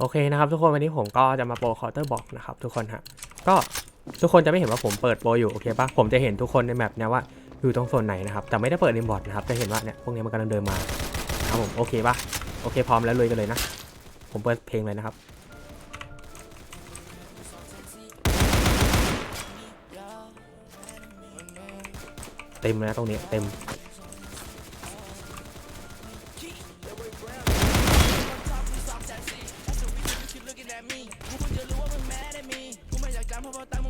โอเคนะครับทุกคนวันนี้ผมก็จะมาโปรคอร์เตอร์บอกนะครับทุกคนฮะก็ทุกคนจะไม่เห็นว่าผมเปิดโปรอยู่โอเคปะผมจะเห็นทุกคนในแมปเนี้ยว่าอยู่ตรงโซนไหนนะครับแต่ไม่ได้เปิดในบอร์ดนะครับจะเห็นว่าเนี่ยพวกนี้มันกำลังเดินมาครับผมโอเคปะโอเคพร้อมแล้วลุยกันเลยนะ ผมเปิดเพลงเลยนะครับเต็มเลยนะตรงนี้เต็ม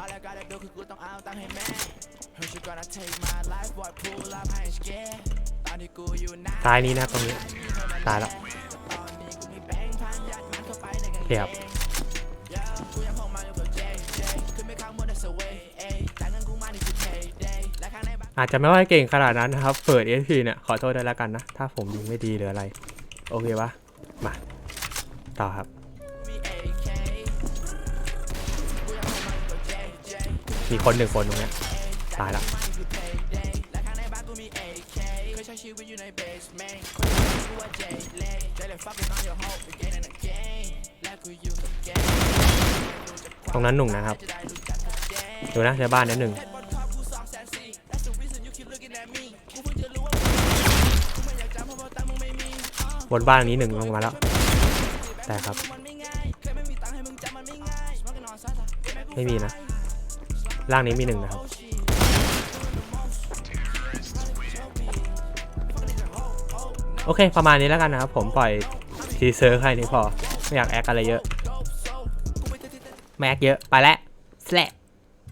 All I gotta do คือกูต้องเอาตังค์ให้แม่ Heard you gonna take my life boy pull up ให้ scare ตอนที่กูอยู่หน้าซ้ายนี้นะครับตรงนี้ ตายแล้ว เนกางโอเกเคครับ Yeah กูยังคงมาอาจจะไม่ว่าเก่งขนาดนั้นนะครับ เปิด SP เนี่ย ขอโทษด้วยแล้วกันนะ ถ้าผมยิงไม่ดีหรืออะไร โอเคปะมา ต่อครับ มีคนหนึ่งคนตรงนี้ตายแล้วมานี่คือ payday และข้างในบ้านกูมี AK เคยใช้ชีวิตอยู่ในนที่กูว่า J Lay ตรงนั้นหนุ่งนะครับ ดูนะในบ้านนั้หนึ่งบนบ้านนี้หนึ่งลงมาแล้ว แต่ครับ ไม่มีนะ ล่างนี้มีหนึ่งนะครับ โอเค ประมาณนี้แล้วกันนะครับ ผมปล่อยทีเซอร์แค่นี้พอ ไม่อยากแอคอะไรเยอะแม็กเยอะ ไปแล้วแสล